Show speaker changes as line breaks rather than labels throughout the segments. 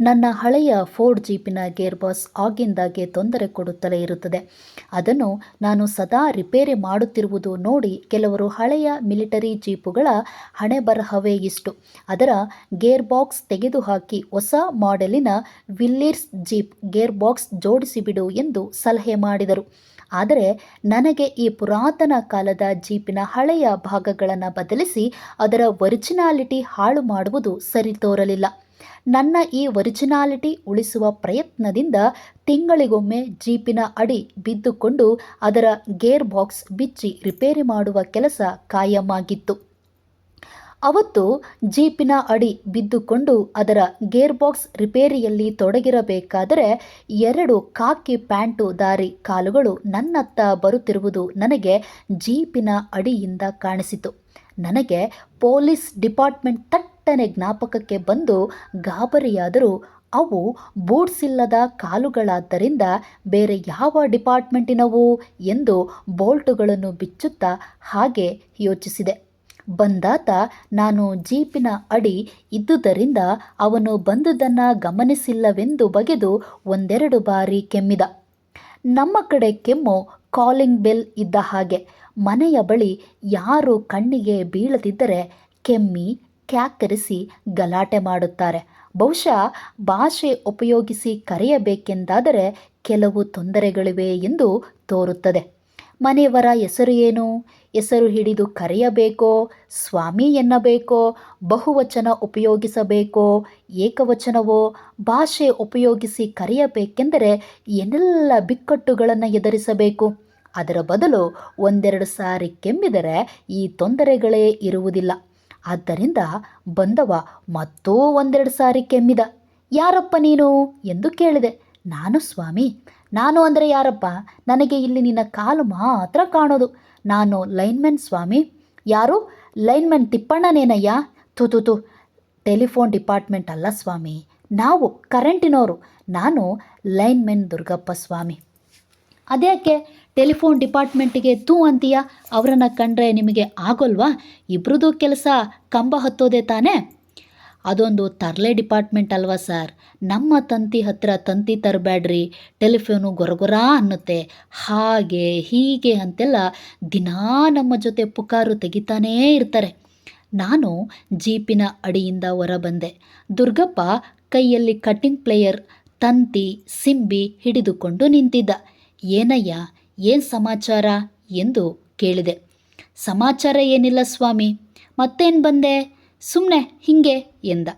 ನನ್ನ ಹಳೆಯ ಫೋರ್ಡ್ ಜೀಪಿನ ಗೇರ್ ಬಾಸ್ ಆಗಿಂದಾಗೆ ತೊಂದರೆ ಕೊಡುತ್ತಲೇ ಇರುತ್ತದೆ. ಅದನ್ನು ನಾನು ಸದಾ ರಿಪೇರಿ ಮಾಡುತ್ತಿರುವುದು ನೋಡಿ ಕೆಲವರು ಹಳೆಯ ಮಿಲಿಟರಿ ಜೀಪುಗಳ ಹಣೆ ಬರಹವೇ ಇಷ್ಟು. ಅದರ ಗೇರ್ ಬಾಕ್ಸ್ ತೆಗೆದುಹಾಕಿ ಹೊಸ ಮಾಡೆಲಿನ ವಿಲ್ಲೀರ್ಸ್ ಜೀಪ್ ಗೇರ್ ಬಾಕ್ಸ್ ಜೋಡಿಸಿಬಿಡು ಎಂದು ಸಲಹೆ ಮಾಡಿದರು. ಆದರೆ ನನಗೆ ಈ ಪುರಾತನ ಕಾಲದ ಜೀಪಿನ ಹಳೆಯ ಭಾಗಗಳನ್ನು ಬದಲಿಸಿ ಅದರ ಒರಿಜಿನಾಲಿಟಿ ಹಾಳು ಮಾಡುವುದು ಸರಿ ತೋರಲಿಲ್ಲ. ನನ್ನ ಈ ಒರಿಜಿನಾಲಿಟಿ ಉಳಿಸುವ ಪ್ರಯತ್ನದಿಂದ ತಿಂಗಳಿಗೊಮ್ಮೆ ಜೀಪಿನ ಅಡಿ ಬಿದ್ದುಕೊಂಡು ಅದರ ಗೇರ್ ಬಾಕ್ಸ್ ಬಿಚ್ಚಿ ರಿಪೇರಿ ಮಾಡುವ ಕೆಲಸ ಕಾಯಮಾಗಿತ್ತು. ಅವತ್ತು ಜೀಪಿನ ಅಡಿ ಬಿದ್ದುಕೊಂಡು ಅದರ ಗೇರ್ ಬಾಕ್ಸ್ ರಿಪೇರಿಯಲ್ಲಿ ತೊಡಗಿರಬೇಕಾದರೆ ಎರಡು ಕಾಕಿ ಪ್ಯಾಂಟು ದಾರಿ ಕಾಲುಗಳು ನನ್ನತ್ತ ಬರುತ್ತಿರುವುದು ನನಗೆ ಜೀಪಿನ ಅಡಿಯಿಂದ ಕಾಣಿಸಿತು. ನನಗೆ ಪೊಲೀಸ್ ಡಿಪಾರ್ಟ್ಮೆಂಟ್ ತಟ್ಟನೆ ಜ್ಞಾಪಕಕ್ಕೆ ಬಂದು ಗಾಬರಿಯಾದರೂ ಅವು ಬೂಟ್ಸ್ ಇಲ್ಲದ ಕಾಲುಗಳಾದ್ದರಿಂದ ಬೇರೆ ಯಾವ ಡಿಪಾರ್ಟ್ಮೆಂಟಿನವು ಎಂದು ಬೋಲ್ಟುಗಳನ್ನು ಬಿಚ್ಚುತ್ತಾ ಹಾಗೆ ಯೋಚಿಸಿದೆ. ಬಂದಾತ, ನಾನು ಜೀಪಿನ ಅಡಿ ಇದ್ದುದರಿಂದ ಅವನು ಬಂದುದನ್ನು ಗಮನಿಸಿಲ್ಲವೆಂದು ಬಗೆದು ಒಂದೆರಡು ಬಾರಿ ಕೆಮ್ಮಿದ. ನಮ್ಮ ಕಡೆ ಕೆಮ್ಮು ಕಾಲಿಂಗ್ ಬೆಲ್ ಇದ್ದ ಹಾಗೆ ಮನೆಯ ಬಳಿ ಯಾರು ಕಣ್ಣಿಗೆ ಬೀಳದಿದ್ದರೆ ಕೆಮ್ಮಿ ಕ್ಯಾಕರಿಸಿ ಗಲಾಟೆ ಮಾಡುತ್ತಾರೆ. ಬಹುಶಃ ಭಾಷೆ ಉಪಯೋಗಿಸಿ ಕರೆಯಬೇಕೆಂದಾದರೆ ಕೆಲವು ತೊಂದರೆಗಳಿವೆ ಎಂದು ತೋರುತ್ತದೆ. ಮನೆಯವರ ಹೆಸರು ಏನು? ಹೆಸರು ಹಿಡಿದು ಕರೆಯಬೇಕೋ? ಸ್ವಾಮಿ ಎನ್ನಬೇಕೋ? ಬಹುವಚನ ಉಪಯೋಗಿಸಬೇಕೋ? ಏಕವಚನವೋ? ಭಾಷೆ ಉಪಯೋಗಿಸಿ ಕರೆಯಬೇಕೆಂದರೆ ಏನೆಲ್ಲ ಬಿಕ್ಕಟ್ಟುಗಳನ್ನು ಎದುರಿಸಬೇಕು? ಅದರ ಬದಲು ಒಂದೆರಡು ಸಾರಿ ಕೆಮ್ಮಿದರೆ ಈ ತೊಂದರೆಗಳೇ ಇರುವುದಿಲ್ಲ. ಆದ್ದರಿಂದ ಬಂದವ ಮತ್ತೋ ಒಂದೆರಡು ಸಾರಿ ಕೆಮ್ಮಿದ. ಯಾರಪ್ಪ ನೀನು? ಎಂದು ಕೇಳಿದೆ. ನಾನು ಸ್ವಾಮಿ, ನಾನು ಅಂದರೆ ಯಾರಪ್ಪ? ನನಗೆ ಇಲ್ಲಿ ನಿನ್ನ ಕಾಲು ಮಾತ್ರ ಕಾಣೋದು. ನಾನು ಲೈನ್ಮನ್ ಸ್ವಾಮಿ. ಯಾರು? ಲೈನ್ಮನ್ ತಿಪ್ಪಣ್ಣನೇನಯ್ಯ? ತು ತು ತು ಟೆಲಿಫೋನ್ ಡಿಪಾರ್ಟ್ಮೆಂಟ್ ಅಲ್ಲ ಸ್ವಾಮಿ. ನಾವು ಕರೆಂಟಿನವರು ನಾನು ಲೈನ್ಮೆನ್ ದುರ್ಗಪ್ಪ ಸ್ವಾಮಿ. ಅದ್ಯಾಕೆ? ಟೆಲಿಫೋನ್ ಡಿಪಾರ್ಟ್ಮೆಂಟಿಗೆ ತೂ ಅಂತೀಯ, ಅವರನ್ನು ಕಂಡ್ರೆ ನಿಮಗೆ ಆಗೋಲ್ವಾ? ಇಬ್ರದ್ದು ಕೆಲಸ ಕಂಬ ಹತ್ತೋದೇ ತಾನೇ? ಅದೊಂದು ತರಲೆ ಡಿಪಾರ್ಟ್ಮೆಂಟ್ ಅಲ್ವಾ ಸರ್? ನಮ್ಮ ತಂತಿ ಹತ್ತಿರ ತಂತಿ ತರಬೇಡ್ರಿ ಟೆಲಿಫೋನು ಗೊರಗೊರ ಅನ್ನುತ್ತೆ. ಹಾಗೆ ಹೀಗೆ ಅಂತೆಲ್ಲ ದಿನಾ ನಮ್ಮ ಜೊತೆ ಪುಕಾರು ತೆಗಿತಾನೇ ಇರ್ತಾರೆ. ನಾನು ಜೀಪಿನ ಅಡಿಯಿಂದ ಹೊರಬಂದೆ. ದುರ್ಗಪ್ಪ ಕೈಯಲ್ಲಿ ಕಟ್ಟಿಂಗ್ ಪ್ಲೇಯರ್, ತಂತಿ, ಸಿಂಬಿ ಹಿಡಿದುಕೊಂಡು ನಿಂತಿದ್ದ. ಏನಯ್ಯ ಏನು ಸಮಾಚಾರ ಎಂದು ಕೇಳಿದೆ. ಸಮಾಚಾರ ಏನಿಲ್ಲ ಸ್ವಾಮಿ. ಮತ್ತೇನು ಬಂದೆ? ಸುಮ್ಮನೆ ಹಿಂಗೆ ಎಂದ.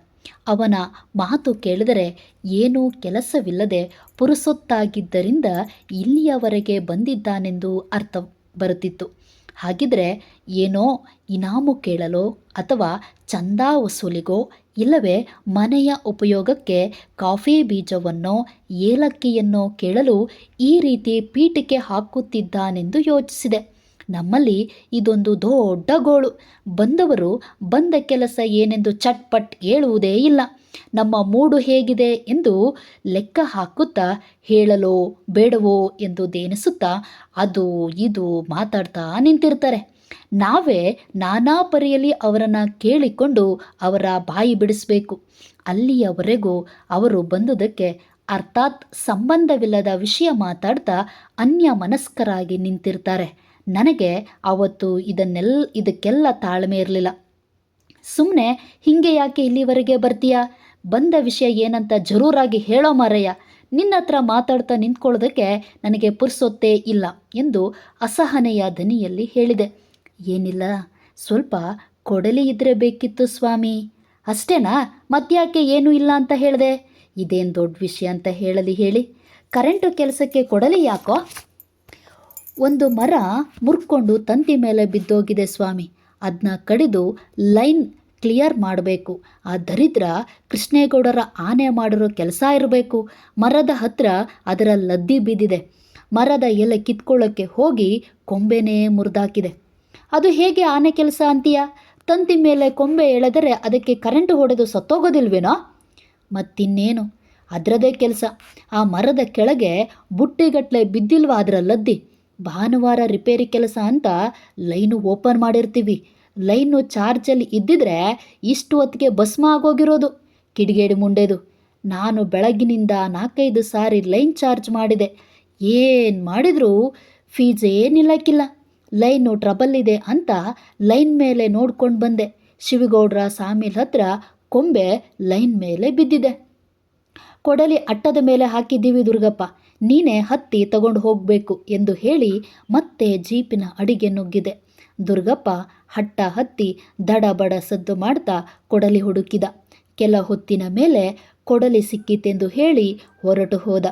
ಅವನ ಮಾತು ಕೇಳಿದರೆ ಏನೂ ಕೆಲಸವಿಲ್ಲದೆ ಪುರುಸೊತ್ತಾಗಿದ್ದರಿಂದ ಇಲ್ಲಿಯವರೆಗೆ ಬಂದಿದ್ದಾನೆಂದು ಅರ್ಥ ಬರುತ್ತಿತ್ತು. ಹಾಗಿದ್ರೆ ಏನೋ ಇನಾಮು ಕೇಳಲೋ ಅಥವಾ ಚಂದಾ ವಸೂಲಿಗೋ ಇಲ್ಲವೇ ಮನೆಯ ಉಪಯೋಗಕ್ಕೆ ಕಾಫಿ ಬೀಜವನ್ನೋ ಏಲಕ್ಕಿಯನ್ನೋ ಕೇಳಲು ಈ ರೀತಿ ಪೀಠಕ್ಕೆ ಹಾಕುತ್ತಿದ್ದಾನೆಂದು ಯೋಚಿಸಿದೆ. ನಮ್ಮಲ್ಲಿ ಇದೊಂದು ದೊಡ್ಡ ಗೋಳು. ಬಂದವರು ಬಂದ ಕೆಲಸ ಏನೆಂದು ಚಟ್ಪಟ್ ಹೇಳುವುದೇ ಇಲ್ಲ. ನಮ್ಮ ಮೂಡು ಹೇಗಿದೆ ಎಂದು ಲೆಕ್ಕ ಹಾಕುತ್ತಾ ಹೇಳಲೋ ಬೇಡವೋ ಎಂದು ದೇನಿಸುತ್ತಾ ಅದು ಇದು ಮಾತಾಡ್ತಾ ನಿಂತಿರ್ತಾರೆ ನಾವೇ ನಾನಾ ಪರಿಯಲ್ಲಿ ಅವರನ್ನು ಕೇಳಿಕೊಂಡು ಅವರ ಬಾಯಿ ಬಿಡಿಸಬೇಕು. ಅಲ್ಲಿಯವರೆಗೂ ಅವರು ಬಂದುದಕ್ಕೆ ಅರ್ಥಾತ್ ಸಂಬಂಧವಿಲ್ಲದ ವಿಷಯ ಮಾತಾಡ್ತಾ ಅನ್ಯ ಮನಸ್ಕರಾಗಿ ನಿಂತಿರ್ತಾರೆ. ನನಗೆ ಅವತ್ತು ಇದನ್ನೆಲ್ಲ ಇದಕ್ಕೆಲ್ಲ ತಾಳ್ಮೆ ಇರಲಿಲ್ಲ. ಸುಮ್ಮನೆ ಹಿಂಗೆ ಯಾಕೆ ಇಲ್ಲಿವರೆಗೆ ಬರ್ತೀಯಾ? ಬಂದ ವಿಷಯ ಏನಂತ ಜರೂರಾಗಿ ಹೇಳೋ ಮಾರಯ್ಯ. ನಿನ್ನ ಹತ್ರ ಮಾತಾಡ್ತಾ ನಿಂತ್ಕೊಳ್ಳೋದಕ್ಕೆ ನನಗೆ ಪುರ್ಸೊತ್ತೇ ಇಲ್ಲ ಎಂದು ಅಸಹನೆಯ ದನಿಯಲ್ಲಿ ಹೇಳಿದೆ. ಏನಿಲ್ಲ. ಸ್ವಲ್ಪ ಕೊಡಲಿ ಇದ್ರೆ ಬೇಕಿತ್ತು ಸ್ವಾಮಿ. ಅಷ್ಟೇನಾ? ಮತ್ತ್ಯಾಕೆ ಏನೂ ಇಲ್ಲ ಅಂತ ಹೇಳಿದೆ. ಇದೇನು ದೊಡ್ಡ ವಿಷಯ ಅಂತ ಹೇಳಲಿ ಹೇಳಿ. ಕರೆಂಟು ಕೆಲಸಕ್ಕೆ ಕೊಡಲಿ ಯಾಕೋ? ಒಂದು ಮರ ಮುರ್ಕೊಂಡು ತಂತಿ ಮೇಲೆ ಬಿದ್ದೋಗಿದೆ ಸ್ವಾಮಿ. ಅದನ್ನ ಕಡಿದು ಲೈನ್ ಕ್ಲಿಯರ್ ಮಾಡಬೇಕು. ಆ ದರಿದ್ರ ಕೃಷ್ಣೇಗೌಡರ ಆನೆ ಮಾಡಿರೋ ಕೆಲಸ ಇರಬೇಕು. ಮರದ ಹತ್ರ ಅದರ ಲದ್ದಿ ಬಿದ್ದಿದೆ. ಮರದ ಎಲೆ ಕಿತ್ಕೊಳ್ಳೋಕ್ಕೆ ಹೋಗಿ ಕೊಂಬೆನೇ ಮುರಿದಾಕಿದೆ. ಅದು ಹೇಗೆ ಆನೆ ಕೆಲಸ ಅಂತೀಯ? ತಂತಿ ಮೇಲೆ ಕೊಂಬೆ ಎಳೆದರೆ ಅದಕ್ಕೆ ಕರೆಂಟ್ ಹೊಡೆದು ಸತ್ತೋಗೋದಿಲ್ವೇನೋ? ಮತ್ತಿನ್ನೇನು? ಅದರದೇ ಕೆಲಸ. ಆ ಮರದ ಕೆಳಗೆ ಬುಟ್ಟಿಗಟ್ಟಲೆ ಬಿದ್ದಿಲ್ವಾ ಅದರ ಲದ್ದಿ? ಭಾನುವಾರ ರಿಪೇರಿ ಕೆಲಸ ಅಂತ ಲೈನು ಓಪನ್ ಮಾಡಿರ್ತೀವಿ. ಲೈನು ಚಾರ್ಜಲ್ಲಿ ಇದ್ದಿದ್ರೆ ಇಷ್ಟು ಹೊತ್ತಿಗೆ ಭಸ್ಮ ಆಗೋಗಿರೋದು. ಕಿಡಿಗೇಡಿ ಮುಂಡೇದು. ನಾನು ಬೆಳಗಿನಿಂದ ನಾಲ್ಕೈದು ಸಾರಿ ಲೈನ್ ಚಾರ್ಜ್ ಮಾಡಿದೆ. ಏನು ಮಾಡಿದರೂ ಫೀಸ್ ಏನಿಲ್ಲಕ್ಕಿಲ್ಲ. ಲೈನು ಟ್ರಬಲ್ ಇದೆ ಅಂತ ಲೈನ್ ಮೇಲೆ ನೋಡ್ಕೊಂಡು ಬಂದೆ. ಶಿವಗೌಡ್ರ ಸಾಮಿಲ್ ಹತ್ರ ಕೊಂಬೆ ಲೈನ್ ಮೇಲೆ ಬಿದ್ದಿದೆ. ಕೊಡಲಿ ಅಟ್ಟದ ಮೇಲೆ ಹಾಕಿದ್ದೀವಿ ದುರ್ಗಪ್ಪ, ನೀನೇ ಹತ್ತಿ ತಗೊಂಡು ಹೋಗಬೇಕು ಎಂದು ಹೇಳಿ ಮತ್ತೆ ಜೀಪಿನ ಅಡಿಗೆ ನುಗ್ಗಿದೆ. ದುರ್ಗಪ್ಪ ಹಟ್ಟ ಹತ್ತಿ ದಡಬಡ ಸದ್ದು ಮಾಡ್ತಾ ಕೊಡಲಿ ಹುಡುಕಿದ. ಕೆಲ ಹೊತ್ತಿನ ಮೇಲೆ ಕೊಡಲಿ ಸಿಕ್ಕಿತೆಂದು ಹೇಳಿ ಹೊರಟು ಹೋದ.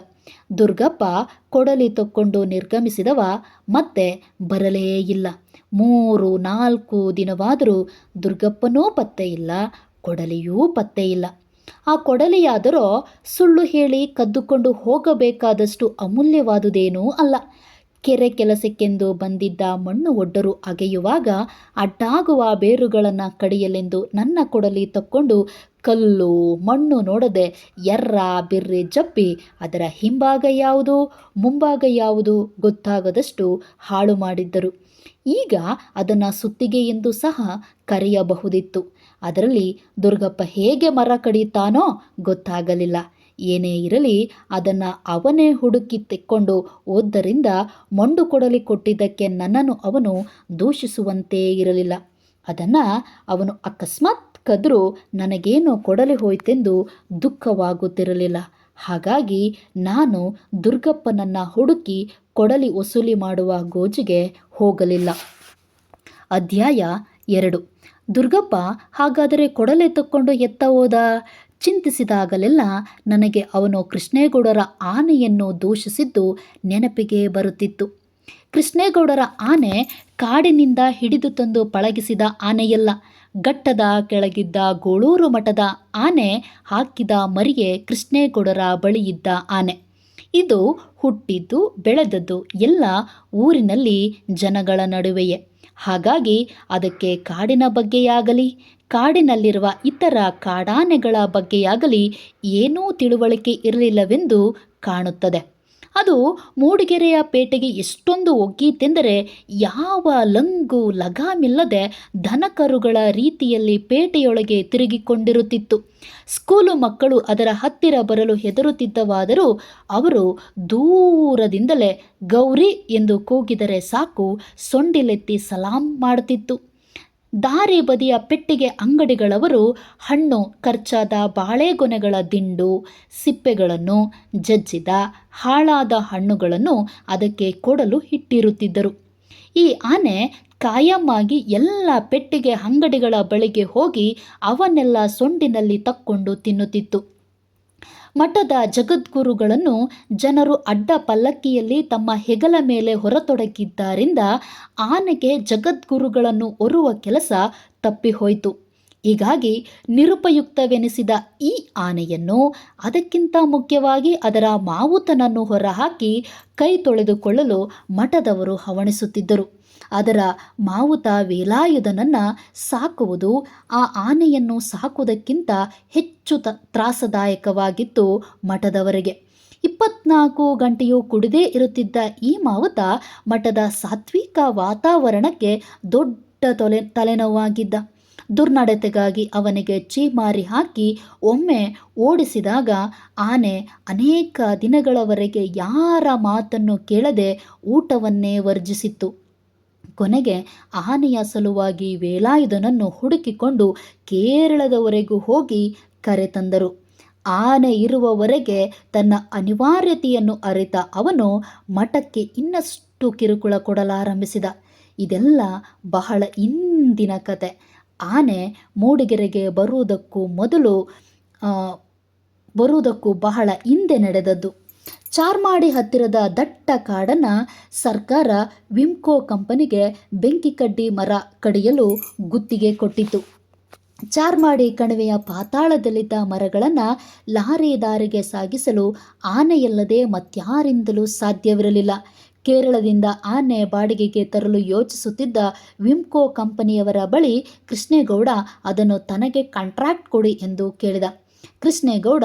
ದುರ್ಗಪ್ಪ ಕೊಡಲಿ ತಕ್ಕೊಂಡು ನಿರ್ಗಮಿಸಿದವ ಮತ್ತೆ ಬರಲೇ ಇಲ್ಲ. ಮೂರು, ನಾಲ್ಕು ದಿನವಾದರೂ ದುರ್ಗಪ್ಪನೂ ಪತ್ತೆ ಇಲ್ಲ, ಕೊಡಲಿಯೂ ಪತ್ತೆ ಇಲ್ಲ. ಆ ಕೊಡಲಿಯಾದರೂ ಸುಳ್ಳು ಹೇಳಿ ಕದ್ದುಕೊಂಡು ಹೋಗಬೇಕಾದಷ್ಟು ಅಮೂಲ್ಯವಾದುದೇನೂ ಅಲ್ಲ. ಕೆರೆ ಕೆಲಸಕ್ಕೆಂದು ಬಂದಿದ್ದ ಮಣ್ಣು ಒಡ್ಡರು ಅಗೆಯುವಾಗ ಅಡ್ಡಾಗುವ ಬೇರುಗಳನ್ನು ಕಡಿಯಲೆಂದು ನನ್ನ ಕೊಡಲಿ ತಕ್ಕೊಂಡು ಕಲ್ಲು, ಮಣ್ಣು ನೋಡದೆ ಎರ್ರ, ಬಿರ್ರಿ ಜಪ್ಪಿ ಅದರ ಹಿಂಭಾಗ ಯಾವುದು, ಮುಂಭಾಗ ಯಾವುದು ಗೊತ್ತಾಗದಷ್ಟು ಹಾಳು ಮಾಡಿದ್ದರು. ಈಗ ಅದನ್ನು ಸುತ್ತಿಗೆ ಎಂದು ಸಹ ಕರೆಯಬಹುದಿತ್ತು. ಅದರಲ್ಲಿ ದುರ್ಗಪ್ಪ ಹೇಗೆ ಮರ ಕಡಿಯುತ್ತಾನೋ ಗೊತ್ತಾಗಲಿಲ್ಲ. ಏನೇ ಇರಲಿ, ಅದನ್ನು ಅವನೇ ಹುಡುಕಿ ತೆಕ್ಕೊಂಡು ಓದ್ದರಿಂದ ಮೊಂಡು ಕೊಡಲಿ ಕೊಟ್ಟಿದ್ದಕ್ಕೆ ನನ್ನನ್ನು ಅವನು ದೂಷಿಸುವಂತೆ ಇರಲಿಲ್ಲ. ಅದನ್ನು ಅವನು ಅಕಸ್ಮಾತ್ ಕದ್ರೂ ನನಗೇನೋ ಕೊಡಲಿ ಹೋಯ್ತೆಂದು ದುಃಖವಾಗುತ್ತಿರಲಿಲ್ಲ. ಹಾಗಾಗಿ ನಾನು ದುರ್ಗಪ್ಪನನ್ನು ಹುಡುಕಿ ಕೊಡಲಿ ವಸೂಲಿ ಮಾಡುವ ಗೋಜಿಗೆ ಹೋಗಲಿಲ್ಲ. ಅಧ್ಯಾಯ ಎರಡು. ದುರ್ಗಪ್ಪ ಹಾಗಾದರೆ ಕೊಡಲೆ ತಕ್ಕೊಂಡು ಎತ್ತ ಹೋದ? ಚಿಂತಿಸಿದಾಗಲೆಲ್ಲ ನನಗೆ ಅವನು ಕೃಷ್ಣೇಗೌಡರ ಆನೆಯನ್ನು ದೂಷಿಸಿದ್ದು ನೆನಪಿಗೆ ಬರುತ್ತಿತ್ತು. ಕೃಷ್ಣೇಗೌಡರ ಆನೆ ಕಾಡಿನಿಂದ ಹಿಡಿದು ತಂದು ಪಳಗಿಸಿದ ಆನೆಯಲ್ಲ. ಘಟ್ಟದ ಕೆಳಗಿದ್ದ ಗೋಳೂರು ಮಠದ ಆನೆ ಹಾಕಿದ ಮರಿಗೆ ಕೃಷ್ಣೇಗೌಡರ ಬಳಿಯಿದ್ದ ಆನೆ. ಇದು ಹುಟ್ಟಿದ್ದು ಬೆಳೆದದ್ದು ಎಲ್ಲ ಊರಿನಲ್ಲಿ ಜನಗಳ ನಡುವೆಯೇ. ಹಾಗಾಗಿ ಅದಕ್ಕೆ ಕಾಡಿನ ಬಗ್ಗೆಯಾಗಲಿ, ಕಾಡಿನಲ್ಲಿರುವ ಇತರ ಕಾಡಾನೆಗಳ ಬಗ್ಗೆಯಾಗಲಿ ಏನೂ ತಿಳುವಳಿಕೆ ಇರಲಿಲ್ಲವೆಂದು ಕಾಣುತ್ತದೆ. ಅದು ಮೂಡಿಗೆರೆಯ ಪೇಟೆಗೆ ಎಷ್ಟೊಂದು ಒಗ್ಗೀತೆಂದರೆ ಯಾವ ಲಂಗು ಲಗಾಮಿಲ್ಲದೆ ದನಕರುಗಳ ರೀತಿಯಲ್ಲಿ ಪೇಟೆಯೊಳಗೆ ತಿರುಗಿಕೊಂಡಿರುತ್ತಿತ್ತು. ಸ್ಕೂಲು ಮಕ್ಕಳು ಅದರ ಹತ್ತಿರ ಬರಲು ಹೆದರುತ್ತಿದ್ದವಾದರೂ ಅವರು ದೂರದಿಂದಲೇ ಗೌರಿ ಎಂದು ಕೂಗಿದರೆ ಸಾಕು ಸೊಂಡಿಲೆತ್ತಿ ಸಲಾಂ ಮಾಡುತ್ತಿತ್ತು. ದಾರಿ ಬದಿಯ ಪೆಟ್ಟಿಗೆ ಅಂಗಡಿಗಳವರು ಹಣ್ಣು, ಖರ್ಚಾದ ಬಾಳೆಗೊನೆಗಳ ದಿಂಡು, ಸಿಪ್ಪೆಗಳನ್ನು ಜಜ್ಜಿದ ಹಾಳಾದ ಹಣ್ಣುಗಳನ್ನು ಅದಕ್ಕೆ ಕೊಡಲು ಇಟ್ಟಿರುತ್ತಿದ್ದರು. ಈ ಆನೆ ಕಾಯಮ್ಮಾಗಿ ಎಲ್ಲ ಪೆಟ್ಟಿಗೆ ಅಂಗಡಿಗಳ ಬಳಿಗೆ ಹೋಗಿ ಅವನ್ನೆಲ್ಲ ಸೊಂಡಿನಲ್ಲಿ ತಕ್ಕೊಂಡು ತಿನ್ನುತ್ತಿತ್ತು. ಮಠದ ಜಗದ್ಗುರುಗಳನ್ನು ಜನರು ಅಡ್ಡ ಪಲ್ಲಕ್ಕಿಯಲ್ಲಿ ತಮ್ಮ ಹೆಗಲ ಮೇಲೆ ಹೊರತೊಡಗಿದ್ದರಿಂದ ಆನೆಗೆ ಜಗದ್ಗುರುಗಳನ್ನು ಒರುವ ಕೆಲಸ ತಪ್ಪಿಹೋಯಿತು. ಹೀಗಾಗಿ ನಿರುಪಯುಕ್ತವೆನಿಸಿದ ಈ ಆನೆಯನ್ನು ಅದಕ್ಕಿಂತ ಮುಖ್ಯವಾಗಿ ಅದರ ಮಾವುತನನ್ನು ಹೊರಹಾಕಿ ಕೈ ತೊಳೆದುಕೊಳ್ಳಲು ಮಠದವರು ಹವಣಿಸುತ್ತಿದ್ದರು. ಅದರ ಮಾವುತ ವೇಲಾಯುಧನನ್ನು ಸಾಕುವುದು ಆ ಆನೆಯನ್ನು ಸಾಕುವುದಕ್ಕಿಂತ ಹೆಚ್ಚು ತ, ತ್ರಾಸದಾಯಕವಾಗಿತ್ತು ಮಠದವರಿಗೆ. ಇಪ್ಪತ್ನಾಲ್ಕು ಗಂಟೆಯೂ ಕುಡಿದೇ ಇರುತ್ತಿದ್ದ ಈ ಮಾವುತ ಮಠದ ಸಾತ್ವಿಕ ವಾತಾವರಣಕ್ಕೆ ದೊಡ್ಡ ತೊಲೆ, ತಲೆನೋವಾಗಿದ್ದ. ದುರ್ನಡತೆಗಾಗಿ ಅವನಿಗೆ ಚೀಮಾರಿ ಹಾಕಿ ಒಮ್ಮೆ ಓಡಿಸಿದಾಗ ಆನೆ ಅನೇಕ ದಿನಗಳವರೆಗೆ ಯಾರ ಮಾತನ್ನು ಕೇಳದೆ ಊಟವನ್ನೇ ವರ್ಜಿಸಿತ್ತು. ಕೊನೆಗೆ ಆನೆಯ ಸಲುವಾಗಿ ವೇಲಾಯುಧನನ್ನು ಹುಡುಕಿಕೊಂಡು ಕೇರಳದವರೆಗೂ ಹೋಗಿ ಕರೆತಂದರು ಆನೆ ಇರುವವರೆಗೆ ತನ್ನ ಅನಿವಾರ್ಯತೆಯನ್ನು ಅರಿತ ಅವನು ಮಠಕ್ಕೆ ಇನ್ನಷ್ಟು ಕಿರುಕುಳ ಕೊಡಲಾರಂಭಿಸಿದ. ಇದೆಲ್ಲ ಬಹಳ ಇಂದಿನ ಕತೆ. ಆನೆ ಮೂಡಿಗೆರೆಗೆ ಬರುವುದಕ್ಕೂ ಮೊದಲು ಬರುವುದಕ್ಕೂ ಬಹಳ ಹಿಂದೆ ನಡೆದದ್ದು. ಚಾರ್ಮಾಡಿ ಹತ್ತಿರದ ದಟ್ಟ ಕಾಡನ್ನು ಸರ್ಕಾರ ವಿಮ್ಕೋ ಕಂಪನಿಗೆ ಬೆಂಕಿ ಕಡ್ಡಿ ಮರ ಕಡಿಯಲು ಗುತ್ತಿಗೆ ಕೊಟ್ಟಿತು ಚಾರ್ಮಾಡಿ ಕಣಿವೆಯ ಪಾತಾಳದಲ್ಲಿದ್ದ ಮರಗಳನ್ನು ಲಾರಿ ದಾರಿಗೆ ಸಾಗಿಸಲು ಆನೆಯಲ್ಲದೆ ಮತ್ಯಾರಿಂದಲೂ ಸಾಧ್ಯವಿರಲಿಲ್ಲ. ಕೇರಳದಿಂದ ಆನೆ ಬಾಡಿಗೆಗೆ ತರಲು ಯೋಚಿಸುತ್ತಿದ್ದ ವಿಮ್ಕೋ ಕಂಪನಿಯವರ ಬಳಿ ಕೃಷ್ಣೇಗೌಡ ಅದನ್ನು ತನಗೆ ಕಾಂಟ್ರಾಕ್ಟ್ ಕೊಡಿ ಎಂದು ಕೇಳಿದ. ಕೃಷ್ಣೇಗೌಡ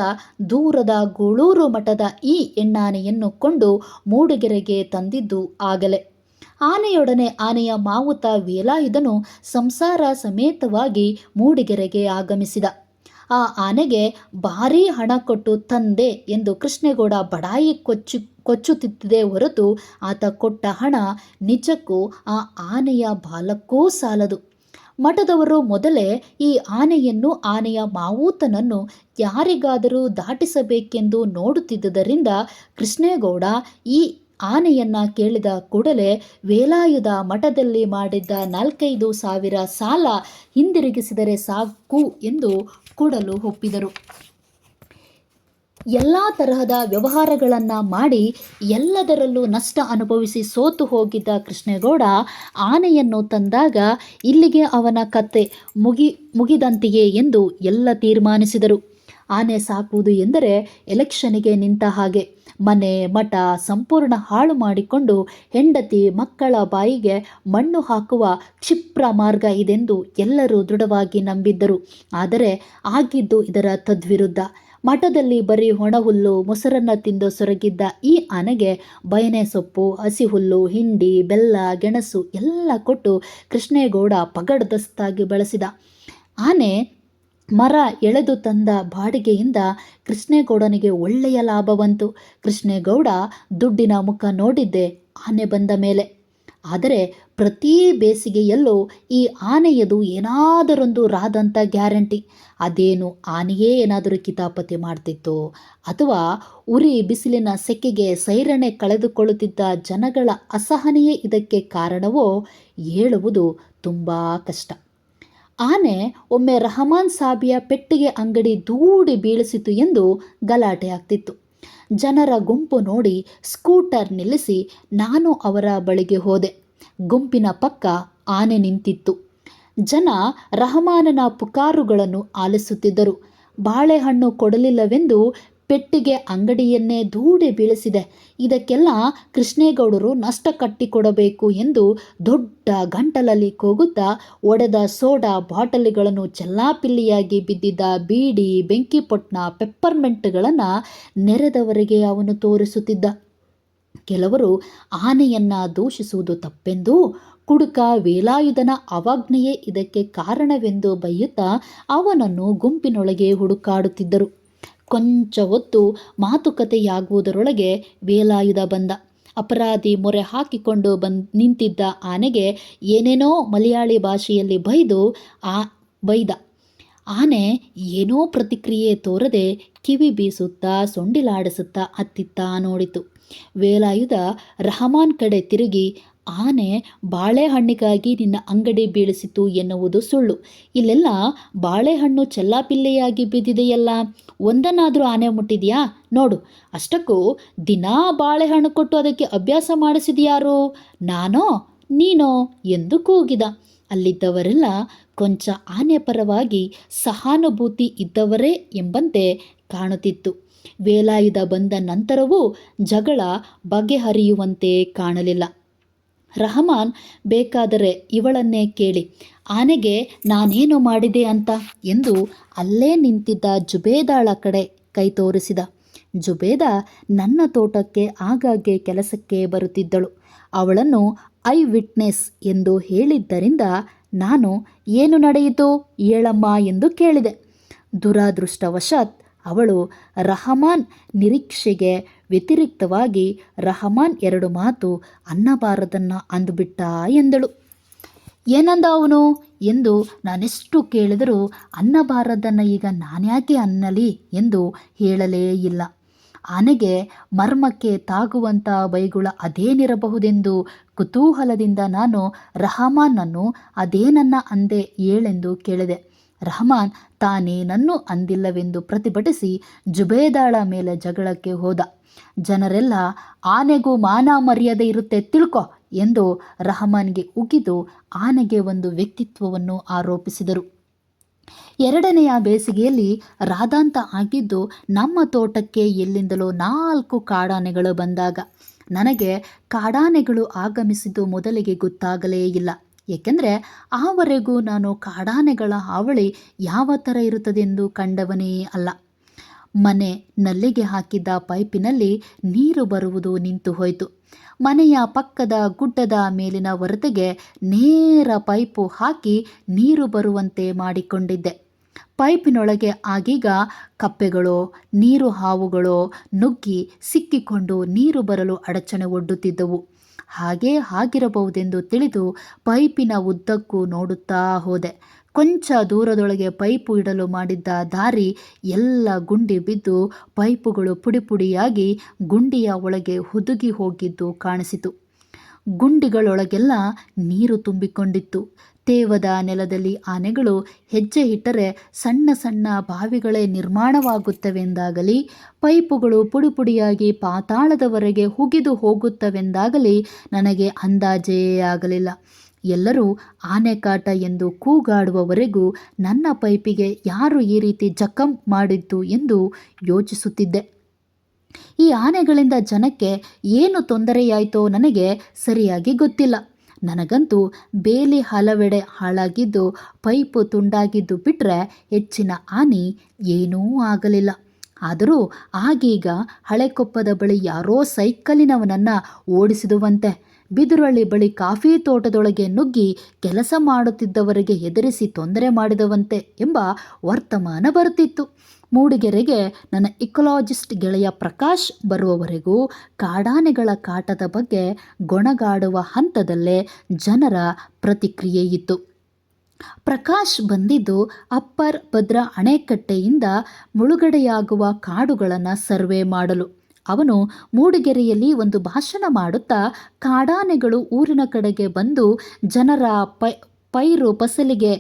ದೂರದ ಗೂಳೂರು ಮಠದ ಈ ಎಣ್ಣಾನೆಯನ್ನು ಕೊಂಡು ಮೂಡಿಗೆರೆಗೆ ತಂದಿದ್ದು ಆಗಲೇ. ಆನೆಯೊಡನೆ ಆನೆಯ ಮಾವುತ ವೇಲಾಯುಧನು ಸಂಸಾರ ಸಮೇತವಾಗಿ ಮೂಡಿಗೆರೆಗೆ ಆಗಮಿಸಿದ. ಆ ಆನೆಗೆ ಭಾರೀ ಹಣ ಕೊಟ್ಟು ತಂದೆ ಎಂದು ಕೃಷ್ಣೇಗೌಡ ಬಡಾಯಿ ಕೊಚ್ಚು, ಕೊಚ್ಚುತ್ತಿದ್ದೇ ಹೊರತು ಆತ ಕೊಟ್ಟ ಹಣ ನಿಜಕ್ಕೂ ಆ ಆನೆಯ ಬಾಲಕ್ಕೂ ಸಾಲದು. ಮಠದವರು ಮೊದಲೇ ಈ ಆನೆಯನ್ನು, ಆನೆಯ ಮಾವೂತನನ್ನು ಯಾರಿಗಾದರೂ ದಾಟಿಸಬೇಕೆಂದು ನೋಡುತ್ತಿದ್ದುದರಿಂದ ಕೃಷ್ಣೇಗೌಡ ಈ ಆನೆಯನ್ನ ಕೇಳಿದ ಕೂಡಲೇ ವೇಲಾಯುಧ ಮಠದಲ್ಲಿ ಮಾಡಿದ್ದ ನಾಲ್ಕೈದು ಸಾವಿರ ಸಾಲ ಹಿಂದಿರುಗಿಸಿದರೆ ಸಾಕು ಎಂದು ಕೂಡಲು ಒಪ್ಪಿದರು. ಎಲ್ಲ ತರಹದ ವ್ಯವಹಾರಗಳನ್ನು ಮಾಡಿ ಎಲ್ಲದರಲ್ಲೂ ನಷ್ಟ ಅನುಭವಿಸಿ ಸೋತು ಹೋಗಿದ್ದ ಕೃಷ್ಣೇಗೌಡ ಆನೆಯನ್ನು ತಂದಾಗ ಇಲ್ಲಿಗೆ ಅವನ ಕತೆ ಮುಗಿ, ಮುಗಿದಂತೆಯೇ ಎಂದು ಎಲ್ಲ ತೀರ್ಮಾನಿಸಿದರು. ಆನೆ ಸಾಕುವುದು ಎಂದರೆ ಎಲೆಕ್ಷನ್ಗೆ ನಿಂತ ಹಾಗೆ ಮನೆ, ಮಠ ಸಂಪೂರ್ಣ ಹಾಳು ಮಾಡಿಕೊಂಡು ಹೆಂಡತಿ ಮಕ್ಕಳ ಬಾಯಿಗೆ ಮಣ್ಣು ಹಾಕುವ ಕ್ಷಿಪ್ರ ಮಾರ್ಗ ಇದೆಂದು ಎಲ್ಲರೂ ದೃಢವಾಗಿ ನಂಬಿದ್ದರು. ಆದರೆ ಆಗಿದ್ದು ಇದರ ತದ್ವಿರುದ್ಧ. ಮಠದಲ್ಲಿ ಬರೀ ಒಣಹುಲ್ಲು, ಮೊಸರನ್ನ ತಿಂದು ಸೊರಗಿದ್ದ ಈ ಆನೆಗೆ ಬಯನೆ ಸೊಪ್ಪು ಹಸಿ ಹುಲ್ಲು ಹಿಂಡಿ, ಬೆಲ್ಲ, ಗೆಣಸು ಎಲ್ಲ ಕೊಟ್ಟು ಕೃಷ್ಣೇಗೌಡ ಪಗಡದಸ್ತಾಗಿ ಬಳಸಿದ. ಆನೆ ಮರ ಎಳೆದು ತಂದ ಬಾಡಿಗೆಯಿಂದ ಕೃಷ್ಣೇಗೌಡನಿಗೆ ಒಳ್ಳೆಯ ಲಾಭ ಬಂತು ಕೃಷ್ಣೇಗೌಡ ದುಡ್ಡಿನ ಮುಖ ನೋಡಿದ್ದೆ ಆನೆ ಬಂದ ಮೇಲೆ. ಆದರೆ ಪ್ರತಿ ಬೇಸಿಗೆಯಲ್ಲೂ ಈ ಆನೆಯದು ಏನಾದರೊಂದು ರಾದಂಥ ಗ್ಯಾರಂಟಿ. ಅದೇನು ಆನೆಯೇ ಏನಾದರೂ ಕಿತಾಪತಿ ಮಾಡ್ತಿತ್ತು ಅಥವಾ ಉರಿ ಬಿಸಿಲಿನ ಸೆಕೆಗೆ ಸೈರಣೆ ಕಳೆದುಕೊಳ್ಳುತ್ತಿದ್ದ ಜನಗಳ ಅಸಹನೆಯೇ ಇದಕ್ಕೆ ಕಾರಣವೋ ಹೇಳುವುದು ತುಂಬ ಕಷ್ಟ. ಆನೆ ಒಮ್ಮೆ ರಹಮಾನ್ ಸಾಬಿಯ ಪೆಟ್ಟಿಗೆ ಅಂಗಡಿ ದೂಡಿ ಬೀಳಿಸಿತು ಎಂದು ಗಲಾಟೆ ಆಗ್ತಿತ್ತು. ಜನರ ಗುಂಪು ನೋಡಿ ಸ್ಕೂಟರ್ ನಿಲ್ಲಿಸಿ ನಾನು ಅವರ ಬಳಿಗೆ ಹೋದೆ. ಗುಂಪಿನ ಪಕ್ಕ ಆನೆ ನಿಂತಿತ್ತು. ಜನ ರಹಮಾನನ ಪುಕಾರುಗಳನ್ನು ಆಲಿಸುತ್ತಿದ್ದರು. ಬಾಳೆಹಣ್ಣು ಕೊಡಲಿಲ್ಲವೆಂದು ಪೆಟ್ಟಿಗೆ ಅಂಗಡಿಯನ್ನೇ ದೂಡಿ ಬೀಳಿಸಿದೆ. ಇದಕ್ಕೆಲ್ಲ ಕೃಷ್ಣೇಗೌಡರು ನಷ್ಟ ಕಟ್ಟಿಕೊಡಬೇಕು ಎಂದು ದೊಡ್ಡ ಗಂಟಲಲ್ಲಿ ಕೂಗುತ್ತಾ ಒಡೆದ ಸೋಡಾ ಬಾಟಲಿಗಳನ್ನು ಚೆಲ್ಲಾಪಿಲ್ಲಿಯಾಗಿ ಬಿದ್ದಿದ್ದ ಬೀಡಿ, ಬೆಂಕಿಪೊಟ್ನ ಪೆಪ್ಪರ್ಮೆಂಟ್ಗಳನ್ನು ನೆರೆದವರಿಗೆ ಅವನು ತೋರಿಸುತ್ತಿದ್ದ. ಕೆಲವರು ಆನೆಯನ್ನು ದೂಷಿಸುವುದು ತಪ್ಪೆಂದು, ಕುಡುಕ ವೇಲಾಯುಧನ ಅವಜ್ಞೆಯೇ ಇದಕ್ಕೆ ಕಾರಣವೆಂದು ಬೈಯುತ್ತಾ ಅವನನ್ನು ಗುಂಪಿನೊಳಗೆ ಹುಡುಕಾಡುತ್ತಿದ್ದರು. ಕೊಂಚ ಹೊತ್ತು ಮಾತುಕತೆಯಾಗುವುದರೊಳಗೆ ವೇಲಾಯುಧ ಬಂದ. ಅಪರಾಧಿ ಮೊರೆ ಹಾಕಿಕೊಂಡು ಬಂದ್ ನಿಂತಿದ್ದ ಆನೆಗೆ ಏನೇನೋ ಮಲಯಾಳಿ ಭಾಷೆಯಲ್ಲಿ ಬೈದು ಆ, ಬೈದ. ಆನೆ ಏನೋ ಪ್ರತಿಕ್ರಿಯೆ ತೋರದೆ ಕಿವಿ ಬೀಸುತ್ತಾ ಸೊಂಡಿಲಾಡಿಸುತ್ತಾ ಅತ್ತಿತ್ತ ನೋಡಿತು. ವೇಲಾಯುಧ ರಹಮಾನ್ ಕಡೆ ತಿರುಗಿ ಆನೆ ಬಾಳೆಹಣ್ಣಿಗಾಗಿ ನಿನ್ನ ಅಂಗಡಿ ಬೀಳಿಸಿತು ಎನ್ನುವುದು ಸುಳ್ಳು. ಇಲ್ಲೆಲ್ಲ ಬಾಳೆಹಣ್ಣು ಚೆಲ್ಲಾಪಿಲ್ಲೆಯಾಗಿ ಬಿದ್ದಿದೆಯಲ್ಲ? ಒಂದನ್ನಾದರೂ ಆನೆ ಮುಟ್ಟಿದೆಯಾ? ನೋಡು, ಅಷ್ಟಕ್ಕೂ ದಿನಾ ಬಾಳೆಹಣ್ಣು ಕೊಟ್ಟು ಅದಕ್ಕೆ ಅಭ್ಯಾಸ ಮಾಡಿಸಿದ್ಯಾರು? ನಾನೋ, ನೀನೋ ಎಂದು ಕೂಗಿದ. ಅಲ್ಲಿದ್ದವರೆಲ್ಲ ಕೊಂಚ ಆನೆ ಪರವಾಗಿ ಸಹಾನುಭೂತಿ ಇದ್ದವರೇ ಎಂಬಂತೆ ಕಾಣುತ್ತಿತ್ತು. ವೇಲಾಯುಧ ಬಂದ ನಂತರವೂ ಜಗಳ ಬಗೆಹರಿಯುವಂತೆ ಕಾಣಲಿಲ್ಲ. ರಹಮಾನ್ ಬೇಕಾದರೆ ಇವಳನ್ನೇ ಕೇಳಿ, ಆನೆಗೆ ನಾನೇನು ಮಾಡಿದೆ ಅಂತ? ಎಂದು ಅಲ್ಲೇ ನಿಂತಿದ್ದ ಜುಬೇದಾಳ ಕಡೆ ಕೈ ತೋರಿಸಿದ. ಜುಬೇದ ನನ್ನ ತೋಟಕ್ಕೆ ಆಗಾಗ್ಗೆ ಕೆಲಸಕ್ಕೆ ಬರುತ್ತಿದ್ದಳು. ಅವಳನ್ನು ಐ ವಿಟ್ನೆಸ್ ಎಂದು ಹೇಳಿದ್ದರಿಂದ ನಾನು ಏನು ನಡೆಯಿತು ಏಳಮ್ಮ ಎಂದು ಕೇಳಿದೆ. ದುರಾದೃಷ್ಟವಶಾತ್ ಅವಳು ರಹಮಾನ್ ನಿರೀಕ್ಷೆಗೆ ವ್ಯತಿರಿಕ್ತವಾಗಿ ರಹಮಾನ್ ಎರಡು ಮಾತು ಅನ್ನಬಾರದನ್ನು ಅಂದುಬಿಟ್ಟ ಎಂದಳು. ಏನಂದ ಅವನು? ಎಂದು ನಾನೆಷ್ಟು ಕೇಳಿದರೂ ಅನ್ನಬಾರದನ್ನು ಈಗ ನಾನ್ಯಾಕೆ ಅನ್ನಲಿ ಎಂದು ಹೇಳಲೇ ಇಲ್ಲ. ಆನೆಗೆ ಮರ್ಮಕ್ಕೆ ತಾಗುವಂಥ ಬೈಗುಳ ಅದೇನಿರಬಹುದೆಂದು ಕುತೂಹಲದಿಂದ ನಾನು ರಹಮಾನನ್ನು ಅದೇನನ್ನ ಅಂದೆ ಏಳೆಂದು ಕೇಳಿದೆ. ರಹಮಾನ್ ತಾನೇನನ್ನೂ ಅಂದಿಲ್ಲವೆಂದು ಪ್ರತಿಭಟಿಸಿ ಜುಬೇದಾಳ ಮೇಲೆ ಜಗಳಕ್ಕೆ ಹೋದ. ಜನರೆಲ್ಲ, ಆನೆಗೂ ಮಾನ ಮರ್ಯಾದೆ ಇರುತ್ತೆ ತಿಳ್ಕೊ ಎಂದು ರಹಮಾನ್ಗೆ ಉಗಿದು ಆನೆಗೆ ಒಂದು ವ್ಯಕ್ತಿತ್ವವನ್ನು ಆರೋಪಿಸಿದರು. ಎರಡನೆಯ ಬೇಸಿಗೆಯಲ್ಲಿ ರಾಧಾಂತ ಆಗಿದ್ದು, ನಮ್ಮ ತೋಟಕ್ಕೆ ಎಲ್ಲಿಂದಲೋ ನಾಲ್ಕು ಕಾಡಾನೆಗಳು ಬಂದಾಗ, ನನಗೆ ಕಾಡಾನೆಗಳು ಆಗಮಿಸಿದ್ದು ಮೊದಲಿಗೆ ಗೊತ್ತಾಗಲೇ ಇಲ್ಲ. ಏಕೆಂದರೆ ಆವರೆಗೂ ನಾನು ಕಾಡಾನೆಗಳ ಹಾವಳಿ ಯಾವ ಥರ ಇರುತ್ತದೆಂದು ಕಂಡವನೇ ಅಲ್ಲ. ಮನೆ ನಲ್ಲಿಗೆ ಹಾಕಿದ್ದ ಪೈಪಿನಲ್ಲಿ ನೀರು ಬರುವುದು ನಿಂತು ಹೋಯಿತು. ಮನೆಯ ಪಕ್ಕದ ಗುಡ್ಡದ ಮೇಲಿನ ಹೊರತೆಗೆ ನೇರ ಪೈಪು ಹಾಕಿ ನೀರು ಬರುವಂತೆ ಮಾಡಿಕೊಂಡಿದ್ದೆ. ಪೈಪಿನೊಳಗೆ ಆಗೀಗ ಕಪ್ಪೆಗಳು, ನೀರು ಹಾವುಗಳು ನುಗ್ಗಿ ಸಿಕ್ಕಿಕೊಂಡು ನೀರು ಬರಲು ಅಡಚಣೆ ಒಡ್ಡುತ್ತಿದ್ದವು. ಹಾಗೇ ಆಗಿರಬಹುದೆಂದು ತಿಳಿದು ಪೈಪಿನ ಉದ್ದಕ್ಕೂ ನೋಡುತ್ತಾ ಹೋದೆ. ಕೊಂಚ ದೂರದೊಳಗೆ ಪೈಪು ಇಡಲು ಮಾಡಿದ್ದ ದಾರಿ ಎಲ್ಲ ಗುಂಡಿ ಬಿದ್ದು ಪೈಪುಗಳು ಪುಡಿಪುಡಿಯಾಗಿ ಗುಂಡಿಯ ಒಳಗೆ ಹುದುಗಿ ಹೋಗಿದ್ದು ಕಾಣಿಸಿತು. ಗುಂಡಿಗಳೊಳಗೆಲ್ಲ ನೀರು ತುಂಬಿಕೊಂಡಿತ್ತು. ತೇವದ ನೆಲದಲ್ಲಿ ಆನೆಗಳು ಹೆಜ್ಜೆ ಇಟ್ಟರೆ ಸಣ್ಣ ಸಣ್ಣ ಬಾವಿಗಳೇ ನಿರ್ಮಾಣವಾಗುತ್ತವೆಂದಾಗಲಿ, ಪೈಪುಗಳು ಪುಡಿಪುಡಿಯಾಗಿ ಪಾತಾಳದವರೆಗೆ ಹುಗಿದು ಹೋಗುತ್ತವೆಂದಾಗಲಿ ನನಗೆ ಅಂದಾಜೇ ಆಗಲಿಲ್ಲ. ಎಲ್ಲರೂ ಆನೆಕಾಟ ಎಂದು ಕೂಗಾಡುವವರೆಗೂ ನನ್ನ ಪೈಪಿಗೆ ಯಾರು ಈ ರೀತಿ ಜಖಂ ಮಾಡಿದ್ದು ಎಂದು ಯೋಚಿಸುತ್ತಿದ್ದೆ. ಈ ಆನೆಗಳಿಂದ ಜನಕ್ಕೆ ಏನು ತೊಂದರೆಯಾಯಿತೋ ನನಗೆ ಸರಿಯಾಗಿ ಗೊತ್ತಿಲ್ಲ. ನನಗಂತೂ ಬೇಲಿ ಹಲವೆಡೆ ಹಾಳಾಗಿದ್ದು, ಪೈಪು ತುಂಡಾಗಿದ್ದು ಬಿಟ್ಟರೆ ಹೆಚ್ಚಿನ ಹಾನಿ ಏನೂ ಆಗಲಿಲ್ಲ. ಆದರೂ ಆಗೀಗ ಹಳೆಕೊಪ್ಪದ ಬಳಿ ಯಾರೋ ಸೈಕಲಿನವನನ್ನು ಓಡಿಸಿದುವಂತೆ, ಬಿದುರಳ್ಳಿ ಬಳಿ ಕಾಫಿ ತೋಟದೊಳಗೆ ನುಗ್ಗಿ ಕೆಲಸ ಮಾಡುತ್ತಿದ್ದವರಿಗೆ ಹೆದರಿಸಿ ತೊಂದರೆ ಮಾಡಿದವಂತೆ ಎಂಬ ವರ್ತಮಾನ ಬರುತ್ತಿತ್ತು. ಮೂಡಿಗೆರೆಗೆ ನನ್ನ ಇಕೊಲಾಜಿಸ್ಟ್ ಗೆಳೆಯ ಪ್ರಕಾಶ್ ಬರುವವರೆಗೂ ಕಾಡಾನೆಗಳ ಕಾಟದ ಬಗ್ಗೆ ಗೊಣಗಾಡುವ ಹಂತದಲ್ಲೇ ಜನರ ಪ್ರತಿಕ್ರಿಯೆ ಇತ್ತು ಪ್ರಕಾಶ್ ಬಂದಿದ್ದು ಅಪ್ಪರ್ ಭದ್ರಾ ಅಣೆಕಟ್ಟೆಯಿಂದ ಮುಳುಗಡೆಯಾಗುವ ಕಾಡುಗಳನ್ನು ಸರ್ವೆ ಮಾಡಲು. ಅವನು ಮೂಡಿಗೆರೆಯಲ್ಲಿ ಒಂದು ಭಾಷಣ ಮಾಡುತ್ತಾ ಕಾಡಾನೆಗಳು ಊರಿನ ಕಡೆಗೆ ಬಂದು ಜನರ ಪೈ, ಪೈರು ಫಸಲಿಗೆ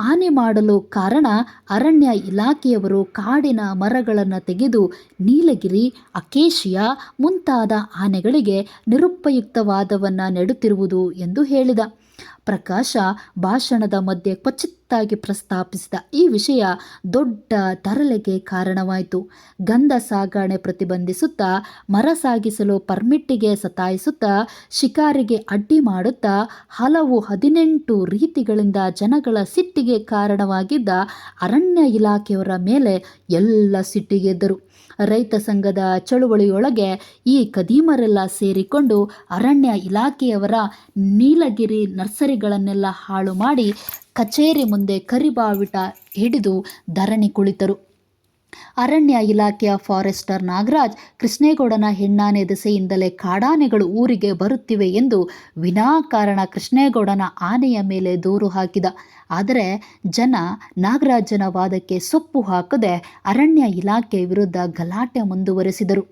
ಹಾನಿ ಮಾಡಲು ಕಾರಣ ಅರಣ್ಯ ಇಲಾಖೆಯವರು ಕಾಡಿನ ಮರಗಳನ್ನು ತೆಗೆದು ನೀಲಗಿರಿ, ಅಕೇಶಿಯಾ ಮುಂತಾದ ಆನೆಗಳಿಗೆ ನಿರುಪಯುಕ್ತವಾದವನ್ನು ನೆಡುತ್ತಿರುವುದು ಎಂದು ಹೇಳಿದ. ಪ್ರಕಾಶ ಭಾಷಣದ ಮಧ್ಯೆ ಕ್ವಚಿತ್ತಾಗಿ ಪ್ರಸ್ತಾಪಿಸಿದ ಈ ವಿಷಯ ದೊಡ್ಡ ತರಲೆಗೆ ಕಾರಣವಾಯಿತು. ಗಂಧ ಸಾಗಣೆ ಪ್ರತಿಬಂಧಿಸುತ್ತಾ, ಮರ ಸಾಗಿಸಲು ಪರ್ಮಿಟ್ಟಿಗೆ ಸತಾಯಿಸುತ್ತಾ, ಶಿಕಾರಿಗೆ ಅಡ್ಡಿ ಮಾಡುತ್ತಾ, ಹಲವು ಹದಿನೆಂಟು ರೀತಿಗಳಿಂದ ಜನಗಳ ಸಿಟ್ಟಿಗೆ ಕಾರಣವಾಗಿದ್ದ ಅರಣ್ಯ ಇಲಾಖೆಯವರ ಮೇಲೆ ಎಲ್ಲ ಸಿಟ್ಟಿಗೆದ್ದರು ರೈತ ಸಂಘದ ಚಳುವಳಿಯೊಳಗೆ ಈ ಕದೀಮರೆಲ್ಲ ಸೇರಿಕೊಂಡು ಅರಣ್ಯ ಇಲಾಖೆಯವರ ನೀಲಗಿರಿ ನರ್ಸರಿಗಳನ್ನೆಲ್ಲ ಹಾಳು ಮಾಡಿ ಕಚೇರಿ ಮುಂದೆ ಕರಿಬಾವಿಟ ಹಿಡಿದು ಧರಣಿ ಕುಳಿತರು. ಅರಣ್ಯ ಇಲಾಖೆಯ ಫಾರೆಸ್ಟರ್ ನಾಗರಾಜ್ ಕೃಷ್ಣೇಗೌಡನ ಹೆಣ್ಣಾನೆ ದೆಸೆಯಿಂದಲೇ ಕಾಡಾನೆಗಳು ಊರಿಗೆ ಬರುತ್ತಿವೆ ಎಂದು ವಿನಾಕಾರಣ ಕೃಷ್ಣೇಗೌಡನ ಆನೆಯ ಮೇಲೆ ದೂರು ಹಾಕಿದ. ಆದರೆ ಜನ ನಾಗರಾಜನ ವಾದಕ್ಕೆ ಸೊಪ್ಪು ಹಾಕದೆ ಅರಣ್ಯ ಇಲಾಖೆ ವಿರುದ್ಧ ಗಲಾಟೆ ಮುಂದುವರೆಸಿದರು.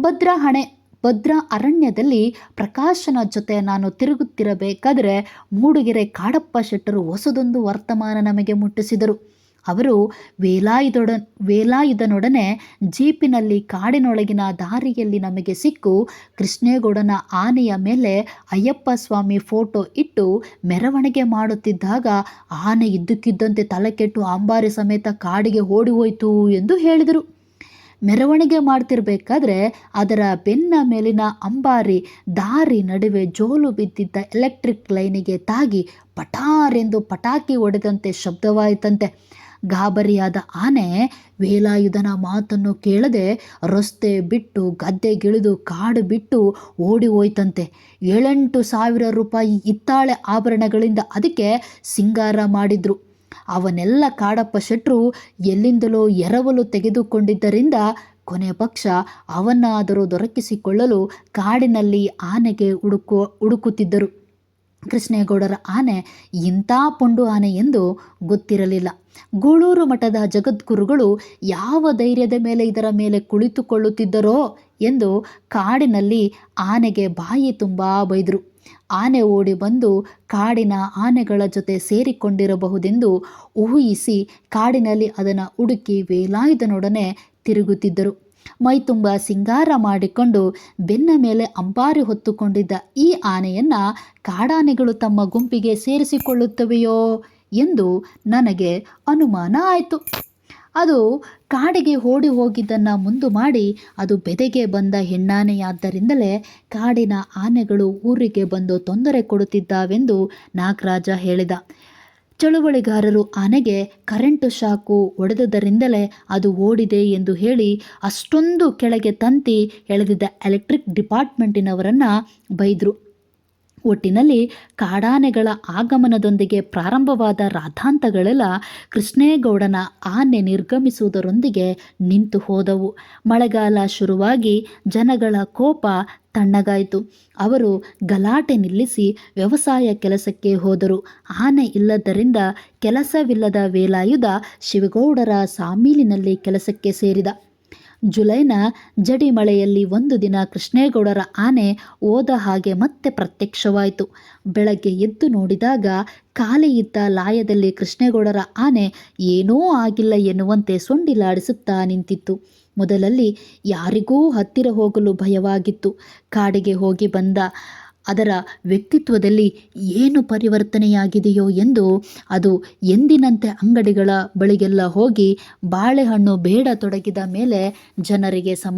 ಭದ್ರಾ ಹಣೆ, ಭದ್ರಾ ಅರಣ್ಯದಲ್ಲಿ ಪ್ರಕಾಶನ ಜೊತೆ ನಾನು ತಿರುಗುತ್ತಿರಬೇಕಾದರೆ ಮೂಡಿಗೆರೆ ಕಾಡಪ್ಪ ಶೆಟ್ಟರು ಹೊಸದೊಂದು ವರ್ತಮಾನ ನಮಗೆ ಮುಟ್ಟಿಸಿದರು. ಅವರು ವೇಲಾಯುಧೊಡ, ವೇಲಾಯುಧನೊಡನೆ ಜೀಪಿನಲ್ಲಿ ಕಾಡಿನೊಳಗಿನ ದಾರಿಯಲ್ಲಿ ನಮಗೆ ಸಿಕ್ಕು ಕೃಷ್ಣೇಗೌಡನ ಆನೆಯ ಮೇಲೆ ಅಯ್ಯಪ್ಪ ಸ್ವಾಮಿ ಫೋಟೋ ಇಟ್ಟು ಮೆರವಣಿಗೆ ಮಾಡುತ್ತಿದ್ದಾಗ ಆನೆ ಇದ್ದಕ್ಕಿದ್ದಂತೆ ತಲೆಕೆಟ್ಟು ಅಂಬಾರಿ ಸಮೇತ ಕಾಡಿಗೆ ಓಡಿ ಹೋಯಿತು ಎಂದು ಹೇಳಿದರು. ಮೆರವಣಿಗೆ ಮಾಡ್ತಿರ್ಬೇಕಾದ್ರೆ ಅದರ ಬೆನ್ನ ಮೇಲಿನ ಅಂಬಾರಿ ದಾರಿ ನಡುವೆ ಜೋಲು ಬಿದ್ದಿದ್ದ ಎಲೆಕ್ಟ್ರಿಕ್ ಲೈನಿಗೆ ತಾಗಿ ಪಟಾರೆಂದು ಪಟಾಕಿ ಹೊಡೆದಂತೆ ಶಬ್ದವಾಯಿತಂತೆ. ಗಾಬರಿಯಾದ ಆನೆ ವೇಲಾಯುಧನ ಮಾತನ್ನು ಕೇಳದೆ ರಸ್ತೆ ಬಿಟ್ಟು ಗದ್ದೆಗಿಳಿದು ಕಾಡು ಬಿಟ್ಟು ಓಡಿ ಹೋಯ್ತಂತೆ. ಏಳೆಂಟು ಸಾವಿರ ರೂಪಾಯಿ ಹಿತ್ತಾಳೆ ಆಭರಣಗಳಿಂದ ಅದಕ್ಕೆ ಸಿಂಗಾರ ಮಾಡಿದ್ರು. ಅವನ್ನೆಲ್ಲ ಕಾಡಪ್ಪ ಶೆಟ್ರು ಎಲ್ಲಿಂದಲೋ ಎರವಲು ತೆಗೆದುಕೊಂಡಿದ್ದರಿಂದ ಕೊನೆ ಪಕ್ಷ ಅವನ್ನಾದರೂ ದೊರಕಿಸಿಕೊಳ್ಳಲು ಕಾಡಿನಲ್ಲಿ ಆನೆಗೆ ಹುಡುಕು ಹುಡುಕುತ್ತಿದ್ದರು. ಕೃಷ್ಣೇಗೌಡರ ಆನೆ ಇಂಥ ಪುಂಡು ಆನೆ ಎಂದು ಗೊತ್ತಿರಲಿಲ್ಲ. ಗೂಳೂರು ಮಠದ ಜಗದ್ಗುರುಗಳು ಯಾವ ಧೈರ್ಯದ ಮೇಲೆ ಇದರ ಮೇಲೆ ಕುಳಿತುಕೊಳ್ಳುತ್ತಿದ್ದರೋ ಎಂದು ಕಾಡಿನಲ್ಲಿ ಆನೆಗೆ ಬಾಯಿ ತುಂಬ ಬೈದರು. ಆನೆ ಓಡಿ ಬಂದು ಕಾಡಿನ ಆನೆಗಳ ಜೊತೆ ಸೇರಿಕೊಂಡಿರಬಹುದೆಂದು ಊಹಿಸಿ ಕಾಡಿನಲ್ಲಿ ಅದನ್ನು ಹುಡುಕಿ ವೇಲಾಯುಧನೊಡನೆ ತಿರುಗುತ್ತಿದ್ದರು. ಮೈತುಂಬ ಸಿಂಗಾರ ಮಾಡಿಕೊಂಡು ಬೆನ್ನ ಮೇಲೆ ಅಂಬಾರಿ ಹೊತ್ತುಕೊಂಡಿದ್ದ ಈ ಆನೆಯನ್ನು ಕಾಡಾನೆಗಳು ತಮ್ಮ ಗುಂಪಿಗೆ ಸೇರಿಸಿಕೊಳ್ಳುತ್ತವೆಯೋ ಎಂದು ನನಗೆ ಅನುಮಾನ ಆಯಿತು. ಅದು ಕಾಡಿಗೆ ಓಡಿ ಹೋಗಿದ್ದನ್ನು ಮುಂದು ಮಾಡಿ ಅದು ಬೆದೆಗೆ ಬಂದ ಹೆಣ್ಣಾನೆಯಾದ್ದರಿಂದಲೇ ಕಾಡಿನ ಆನೆಗಳು ಊರಿಗೆ ಬಂದು ತೊಂದರೆ ಕೊಡುತ್ತಿದ್ದಾವೆಂದು ನಾಗರಾಜ ಹೇಳಿದ. ಚಳುವಳಿಗಾರರು ಆನೆಗೆ ಕರೆಂಟು ಶಾಕು ಹೊಡೆದುದರಿಂದಲೇ ಅದು ಓಡಿದೆ ಎಂದು ಹೇಳಿ ಅಷ್ಟೊಂದು ಕೆಳಗೆ ತಂತಿ ಎಳೆದಿದ್ದ ಎಲೆಕ್ಟ್ರಿಕ್ ಡಿಪಾರ್ಟ್ಮೆಂಟಿನವರನ್ನು ಬೈದರು. ಒಟ್ಟಿನಲ್ಲಿ ಕಾಡಾನೆಗಳ ಆಗಮನದೊಂದಿಗೆ ಪ್ರಾರಂಭವಾದ ರಾಧಾಂತಗಳೆಲ್ಲ ಕೃಷ್ಣೇಗೌಡನ ಆನೆ ನಿರ್ಗಮಿಸುವುದರೊಂದಿಗೆ ನಿಂತು ಹೋದವು. ಮಳೆಗಾಲ ಶುರುವಾಗಿ ಜನಗಳ ಕೋಪ ತಣ್ಣಗಾಯಿತು. ಅವರು ಗಲಾಟೆ ನಿಲ್ಲಿಸಿ ವ್ಯವಸಾಯ ಕೆಲಸಕ್ಕೆ ಹೋದರು. ಆನೆ ಇಲ್ಲದರಿಂದ ಕೆಲಸವಿಲ್ಲದ ವೇಲಾಯುಧ ಶಿವಗೌಡರ ಸಾಮೀಲಿನಲ್ಲಿ ಕೆಲಸಕ್ಕೆ ಸೇರಿದ. ಜುಲೈನ ಜಡಿ ಮಳೆಯಲ್ಲಿ ಒಂದು ದಿನ ಕೃಷ್ಣೇಗೌಡರ ಆನೆ ಓದ ಹಾಗೆ ಮತ್ತೆ ಪ್ರತ್ಯಕ್ಷವಾಯಿತು. ಬೆಳಗ್ಗೆ ಎದ್ದು ನೋಡಿದಾಗ ಖಾಲಿ ಲಾಯದಲ್ಲಿ ಕೃಷ್ಣೇಗೌಡರ ಆನೆ ಏನೂ ಆಗಿಲ್ಲ ಎನ್ನುವಂತೆ ಸೊಂಡಿಲಾಡಿಸುತ್ತಾ ನಿಂತಿತ್ತು. ಮೊದಲಲ್ಲಿ ಯಾರಿಗೂ ಹತ್ತಿರ ಹೋಗಲು ಭಯವಾಗಿತ್ತು. ಕಾಡಿಗೆ ಹೋಗಿ ಬಂದ ಅದರ ವ್ಯಕ್ತಿತ್ವದಲ್ಲಿ ಏನು ಪರಿವರ್ತನೆಯಾಗಿದೆಯೋ ಎಂದು ಅದು ಎಂದಿನಂತೆ ಅಂಗಡಿಗಳ ಬಳಿಗೆಲ್ಲ ಹೋಗಿ ಬಾಳೆಹಣ್ಣು ಬೇಡ ತೊಡಗಿದ ಮೇಲೆ ಜನರಿಗೆ ಸಮ